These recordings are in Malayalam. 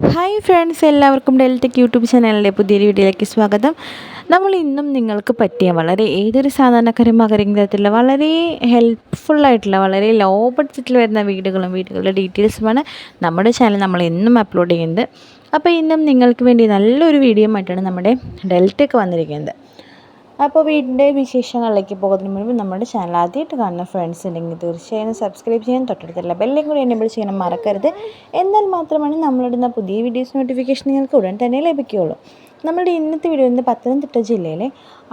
ഹായ് ഫ്രണ്ട്സ് എല്ലാവർക്കും ഡെൽറ്റക് യൂട്യൂബ് ചാനലിന്റെ പുതിയൊരു വീഡിയോയിലേക്ക് സ്വാഗതം. നമ്മൾ ഇന്നും നിങ്ങൾക്ക് പറ്റിയ വളരെ ഏതൊരു സാധാരണക്കാരും മകരം തരത്തിലുള്ള വളരെ ഹെൽപ്ഫുള്ളായിട്ടുള്ള വളരെ ലോ ബഡ്ജറ്റിൽ വരുന്ന വീടുകളും വീടുകളുടെ ഡീറ്റെയിൽസുമാണ് നമ്മുടെ ചാനൽ നമ്മൾ എന്നും അപ്ലോഡ് ചെയ്യുന്നത്. അപ്പോൾ ഇന്നും നിങ്ങൾക്ക് വേണ്ടി നല്ലൊരു വീഡിയോ ആയിട്ടാണ് നമ്മുടെ ഡെൽറ്റക്ക് വന്നിരിക്കുന്നത്. അപ്പോൾ വീടിന്റെ വിശേഷങ്ങളിലേക്ക് പോകുന്നതിന് മുമ്പ് നമ്മുടെ ചാനൽ ആദ്യമായിട്ട് കാണുന്ന ഫ്രണ്ട്സ് ഉണ്ടെങ്കിൽ തീർച്ചയായും സബ്സ്ക്രൈബ് ചെയ്യാൻ തൊട്ടടുത്തുള്ള ബെല്ലും കൂടി എനേബിൾ ചെയ്യാൻ മറക്കരുത്. എന്നാൽ മാത്രമാണ് നമ്മളിടുന്ന പുതിയ വീഡിയോസ് നോട്ടിഫിക്കേഷൻ നിങ്ങൾക്ക് ഉടൻ തന്നെ ലഭിക്കുകയുള്ളൂ. നമ്മളുടെ ഇന്നത്തെ വീഡിയോ ഇന്ന് പത്തനംതിട്ട ജില്ലയിലെ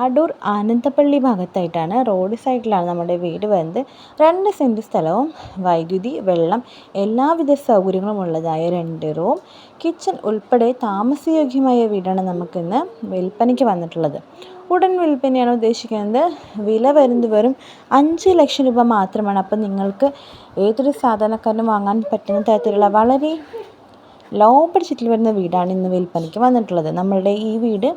അടൂർ ആനന്ദപ്പള്ളി ഭാഗത്തായിട്ടാണ് റോഡ് സൈഡിലാണ് നമ്മുടെ വീട് വരുന്നത്. രണ്ട് സെന്റ് സ്ഥലവും വൈദ്യുതി വെള്ളം എല്ലാവിധ സൗകര്യങ്ങളും ഉള്ളതായ രണ്ട് റൂം കിച്ചൺ ഉൾപ്പെടെ താമസയോഗ്യമായ വീടാണ് നമുക്കിന്ന് വിൽപ്പനയ്ക്ക് വന്നിട്ടുള്ളത്. ഉടൻ വിൽപ്പനയാണ് ഉദ്ദേശിക്കുന്നത്. വില വരുന്നത് വെറും അഞ്ച് ലക്ഷം രൂപ മാത്രമാണ്. അപ്പം നിങ്ങൾക്ക് ഏതൊരു സാധാരണക്കാരനും വാങ്ങാൻ പറ്റുന്ന തരത്തിലുള്ള വളരെ ലോ ബഡ്ജറ്റിൽ വരുന്ന വീടാണ് ഇന്ന് വിൽപ്പനയ്ക്ക് വന്നിട്ടുള്ളത്. നമ്മളുടെ ഈ വീട്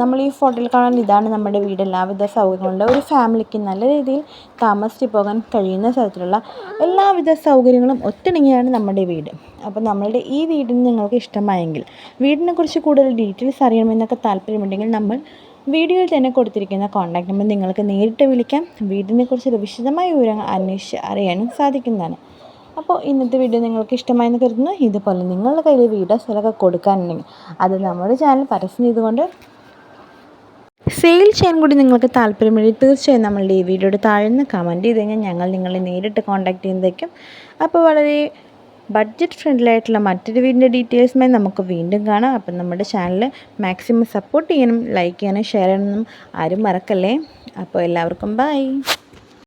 നമ്മൾ ഈ ഫോട്ടോയിൽ കാണാൻ ഇതാണ് നമ്മുടെ വീട്. എല്ലാവിധ സൗകര്യങ്ങളുണ്ട്. ഒരു ഫാമിലിക്ക് നല്ല രീതിയിൽ താമസിച്ച് പോകാൻ കഴിയുന്ന തരത്തിലുള്ള എല്ലാവിധ സൗകര്യങ്ങളും ഒത്തിണങ്ങിയാണ് നമ്മുടെ വീട്. അപ്പോൾ നമ്മളുടെ ഈ വീടിന് നിങ്ങൾക്ക് ഇഷ്ടമായെങ്കിൽ വീടിനെക്കുറിച്ച് കൂടുതൽ ഡീറ്റെയിൽസ് അറിയണമെന്നൊക്കെ താല്പര്യമുണ്ടെങ്കിൽ നമ്മൾ വീഡിയോയിൽ തന്നെ കൊടുത്തിരിക്കുന്ന കോൺടാക്ട് നമ്പർ നിങ്ങൾക്ക് നേരിട്ട് വിളിക്കാം. വീടിനെക്കുറിച്ച് വിശദമായ വിവരങ്ങൾ അന്വേഷിച്ച് അറിയാനും സാധിക്കുന്നതാണ്. അപ്പോൾ ഇന്നത്തെ വീഡിയോ നിങ്ങൾക്ക് ഇഷ്ടമായെന്ന് കരുതുന്നു. ഇതുപോലെ നിങ്ങളുടെ കയ്യിൽ വീഡിയോ സ്ഥലമൊക്കെ കൊടുക്കാനുണ്ടെങ്കിൽ അത് നമ്മുടെ ചാനൽ പരസ്യം ചെയ്തുകൊണ്ട് സെയിൽ ചെയ്യാൻ കൂടി നിങ്ങൾക്ക് താല്പര്യമുണ്ടെങ്കിൽ തീർച്ചയായും നമ്മളുടെ ഈ വീഡിയോയുടെ താഴ്ന്ന് കമന്റ് ചെയ്ത് കഴിഞ്ഞാൽ ഞങ്ങൾ നിങ്ങളെ നേരിട്ട് കോൺടാക്റ്റ് ചെയ്യുന്നതായിരിക്കും. അപ്പോൾ വളരെ ബഡ്ജറ്റ് ഫ്രണ്ട്ലി ആയിട്ടുള്ള മറ്റൊരു വീടിന്റെ ഡീറ്റെയിൽസുമായി നമുക്ക് വീണ്ടും കാണാം. അപ്പം നമ്മുടെ ചാനൽ മാക്സിമം സപ്പോർട്ട് ചെയ്യാനും ലൈക്ക് ചെയ്യാനും ഷെയർ ചെയ്യാനും ആരും മറക്കല്ലേ? അപ്പോൾ എല്ലാവർക്കും ബൈ